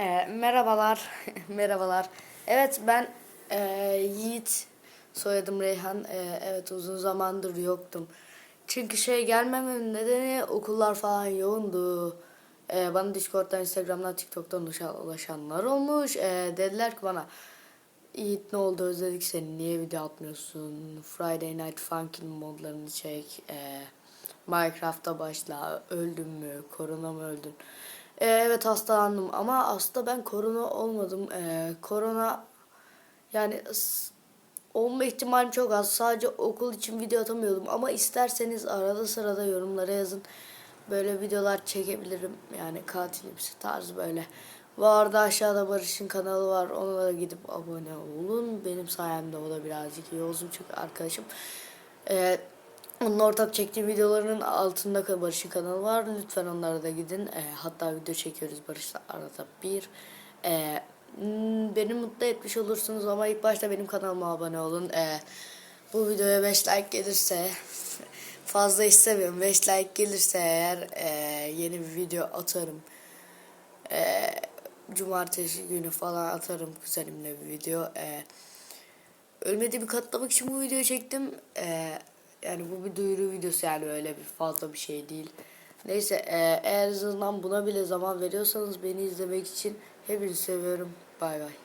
E, merhabalar, merhabalar. Evet ben e, Yiğit, soyadım Reyhan. E, evet uzun zamandır yoktum. Çünkü şey gelmememin nedeni okullar falan yoğundu. E, bana Discord'dan, Instagram'dan, TikTok'tan ulaşan, ulaşanlar olmuş. E, dediler ki bana Yiğit ne oldu özledik seni niye video atmıyorsun? Friday Night Funkin modlarını çek. E, Minecraft'a başla. Öldün mü? Korona mı öldün? E, evet hastalandım ama aslında ben korona olmadım. E, korona yani olma ihtimalim çok az. Sadece okul için video atamıyordum ama isterseniz arada sırada yorumlara yazın. Böyle videolar çekebilirim. Yani katilimsi tarzı böyle. Bu arada aşağıda Barış'ın kanalı var. Ona da gidip abone olun. Benim sayemde o da birazcık iyi olsun çünkü arkadaşım. Ee, onun ortak çektiği videoların altında Barış'ın kanalı var. Lütfen onlara da gidin. Ee, hatta video çekiyoruz Barış'la arada bir. Hmm, beni mutlu etmiş olursunuz ama ilk başta benim kanalıma abone olun. Ee, bu videoya 5 like gelirse fazla istemiyorum. 5 like gelirse eğer e, yeni bir video atarım. E, cumartesi günü falan atarım kuzenimle bir video. E, ölmediğimi katlamak için bu videoyu çektim. E, yani bu bir duyuru videosu yani öyle bir fazla bir şey değil. Neyse e, eğer azından buna bile zaman veriyorsanız beni izlemek için hepinizi seviyorum. Bay bay.